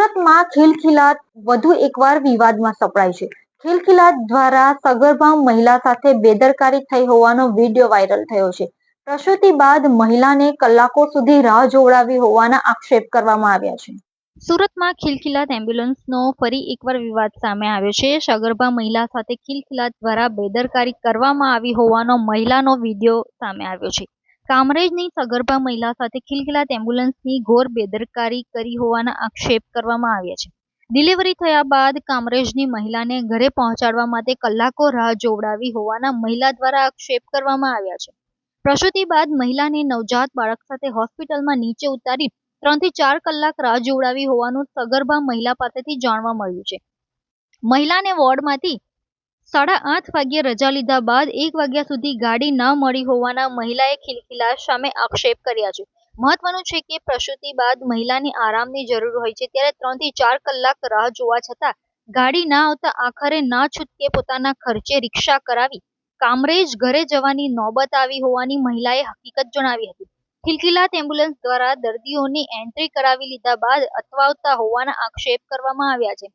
સુરતમાં ખિલખિલાટ વધુ એકવાર વિવાદમાં સપડાય છે. ખિલખિલાટ દ્વારા સગર્ભા મહિલા સાથે બેદરકારી થઈ હોવાનો વીડિયો વાયરલ થયો છે. પ્રસૂતિ બાદ મહિલાને કલાકો સુધી રાહ જોવડાવી હોવાના આક્ષેપ કરવામાં આવ્યા છે. સુરતમાં ખિલખિલાટ એમ્બ્યુલન્સનો ફરી એકવાર વિવાદ સામે આવ્યો છે. સગર્ભા મહિલા સાથે ખિલખિલાટ દ્વારા બેદરકારી કરવામાં આવી હોવાનો મહિલાનો વીડિયો સામે આવ્યો છે. કામરેજની સગર્ભા મહિલા સાથે ખિલખિલાત એમ્બ્યુલન્સની ઘોર બેદરકારી કરી હોવાના આક્ષેપ કરવામાં આવ્યા છે. ડિલિવરી થયા બાદ કામરેજની મહિલાને ઘરે પહોંચાડવા માટે કલાકો રાહ જોવડાવી હોવાના મહિલા દ્વારા આક્ષેપ કરવામાં આવ્યા છે. પ્રસૂતિ બાદ મહિલાને નવજાત બાળક સાથે હોસ્પિટલમાં નીચે ઉતારી ત્રણથી ચાર કલાક રાહ જોવડાવી હોવાનું સગર્ભા મહિલા પાસેથી જાણવા મળ્યું છે. મહિલાને વોર્ડમાંથી સાડા આઠ વાગ્યે રજા લીધા બાદ એક વાગ્યા સુધી ગાડી ન મળી હોવાના મહિલાએ ખિલખિલા સામે આક્ષેપ કર્યા છે. મહત્વનું છે કે પ્રસૂતિ બાદ મહિલાની આરામની જરૂર હોય છે, ત્યારે ત્રણથી ચાર કલાક રાહ જોવા છતાં ગાડી ના આવતા આખરે ના છૂટકે પોતાના ખર્ચે રિક્ષા કરાવી કામરેજ ઘરે જવાની નોબત આવી હોવાની મહિલાએ હકીકત જણાવી હતી. ખિલખિલાત એમ્બ્યુલન્સ દ્વારા દર્દીઓની એન્ટ્રી કરાવી લીધા બાદ અટવાવતા હોવાના આક્ષેપ કરવામાં આવ્યા છે.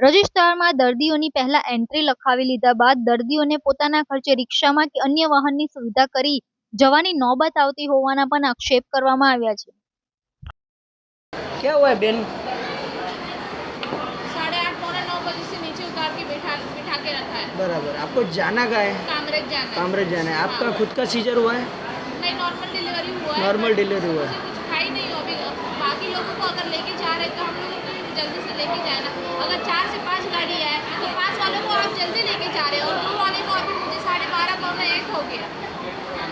રજિસ્ટરમાં દર્દીઓની પહેલા એન્ટ્રી લખાવી લીધા બાદ દર્દીઓને પોતાના ખર્ચે રિક્ષામાં કે અન્ય વાહનની સુવિધા કરી જવાની નોબત આવતી હોવાના પણ આક્ષેપ કરવામાં આવ્યા છે क्या हुआ है बेन साढ़े आठ पौने नौ बजे से नीचे उतार के बैठा बिठा के रखा है बराबर आपको जाना का है कामरेज जाना है कामरेज जाना है आपका हाँ। खुद का सीजर हुआ है नहीं नॉर्मल डिलीवरी हुआ है Normal but delivery हुआ है।